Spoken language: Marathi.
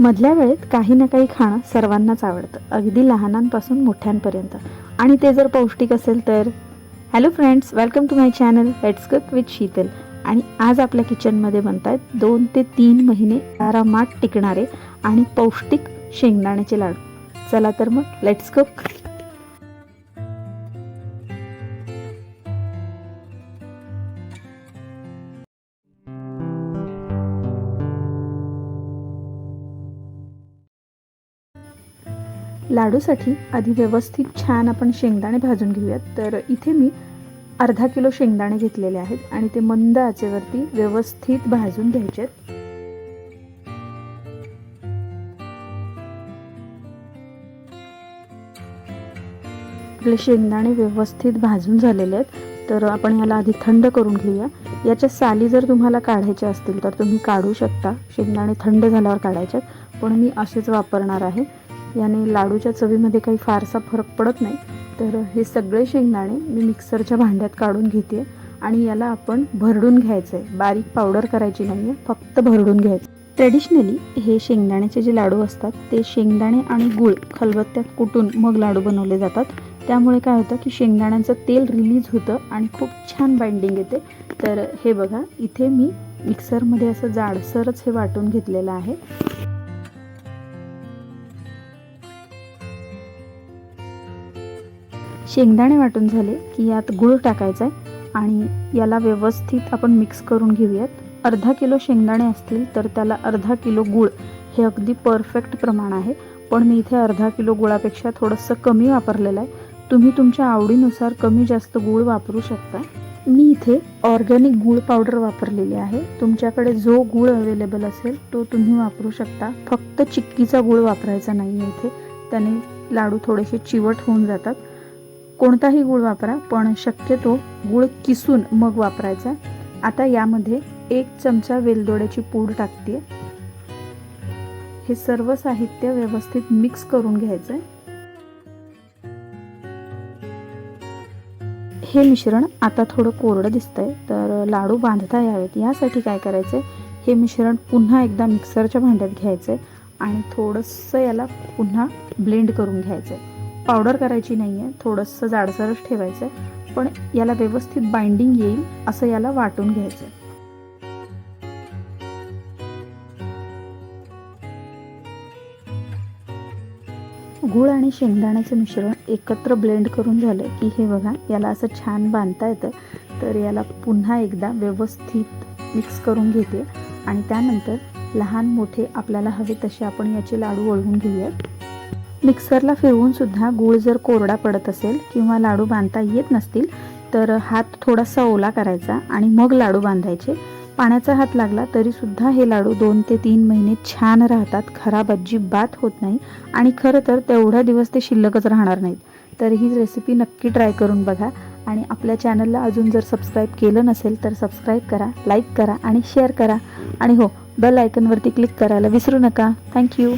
मधल्या वेळेत काही ना काही खाणं सर्वांनाच आवडतं. अगदी लहानांपासून मोठ्यांपर्यंत. आणि ते जर पौष्टिक असेल तर? Hello friends welcome to my channel let's cook with Sheetal आणि आज आपल्या किचनमध्ये बनत आहेत दोन ते तीन महिने आरामात टिकणारे आणि पौष्टिक शेंगदाण्याचे लाडू. चला तर मग लेट्स कुक लाडूसाठी आधी व्यवस्थित छान आपण शेंगदाणे भाजून घेऊयात. तर इथे मी अर्धा किलो शेंगदाणे घेतलेले आहेत आणि ते मंद आचेवरती व्यवस्थित भाजून घ्यायचे आहेत. आपले शेंगदाणे व्यवस्थित भाजून झालेले आहेत. तर आपण याला आधी थंड करून घेऊया. याच्या साली जर तुम्हाला काढायच्या असतील तर तुम्ही काढू शकता. शेंगदाणे थंड झाल्यावर काढायच्यात पण मी असेच वापरणार आहे. याने लाडूच्या चवीमध्ये काही फारसा फरक पडत नाही. तर हे सगळे शेंगदाणे मी मिक्सरच्या भांड्यात काढून घेते आणि याला आपण भरडून घ्यायचं आहे बारीक पावडर करायची नाही आहे फक्त भरडून घ्यायचं ट्रेडिशनली हे शेंगदाण्याचे जे लाडू असतात ते शेंगदाणे आणि गूळ खलबत्त्यात कुटून मग लाडू बनवले जातात. त्यामुळे काय होतं की शेंगदाण्याचं तेल रिलीज होतं आणि खूप छान बाइंडिंग येते. तर हे बघा इथे मी मिक्सरमध्ये असं जाडसरच हे वाटून घेतलेलं आहे. शेंगदाणे वाटून झाले की यात गूळ टाकायचा आहे आणि याला व्यवस्थित आपण मिक्स करून घेऊयात. अर्धा किलो शेंगदाणे असतील तर त्याला अर्धा किलो गूळ हे अगदी परफेक्ट प्रमाण आहे. पण मी इथे अर्धा किलो गुळापेक्षा थोडंसं कमी वापरलेलं आहे. तुम्ही तुमच्या आवडीनुसार कमी जास्त गूळ वापरू शकता. मी इथे ऑर्गॅनिक गूळ पावडर वापरलेली आहे. तुमच्याकडे जो गूळ अवेलेबल असेल तो तुम्ही वापरू शकता. फक्त चिक्कीचा गूळ वापरायचा नाही आहे इथे. त्याने लाडू थोडेसे चिवट होऊन जातात. कोणताही गूळ वापरा पण शक्यतो गूळ किसून मग वापरायचा. आता यामध्ये एक चमचा वेलदोड्याची पूड टाकते हे सर्व साहित्य व्यवस्थित मिक्स करून घ्यायचं हे मिश्रण आता थोडं कोरडं दिसतंय तर लाडू बांधता यावेत. यासाठी काय करायचं हे मिश्रण पुन्हा एकदा मिक्सरच्या भांड्यात घ्यायचं आणि थोडंसं याला पुन्हा ब्लेंड करून घ्यायचं आहे पावडर करायची नाही आहे थोडंसं जाडसरच ठेवायचं आहे पण याला व्यवस्थित बाइंडिंग येईल असं याला वाटून घ्यायचं आहे गूळ आणि शेंगदाण्याचं मिश्रण एकत्र ब्लेंड करून झालं की हे बघा याला असं छान बांधता येतं. तर याला पुन्हा एकदा व्यवस्थित मिक्स करून घेते. आणि त्यानंतर लहान मोठे आपल्याला हवे तसे आपण याचे लाडू वळवून घेऊयात. मिक्सरला फिरवून सुद्धा गूळ जर कोरडा पडत असेल किंवा लाडू बांधता येत नसतील तर हात थोडासा ओला करायचा आणि मग लाडू बांधायचे. पाण्याचा हात लागला तरीसुद्धा हे लाडू दोन ते तीन महिने छान राहतात खराब अजिबात होत नाही आणि खरं तर तेवढा दिवस ते शिल्लकच राहणार नाहीत. तर ही रेसिपी नक्की ट्राय करून बघा आणि आपल्या चॅनलला अजून जर सबस्क्राईब केलं नसेल तर सबस्क्राईब करा लाईक करा आणि शेअर करा. आणि हो बेल आयकनवरती क्लिक करायला विसरू नका. थँक्यू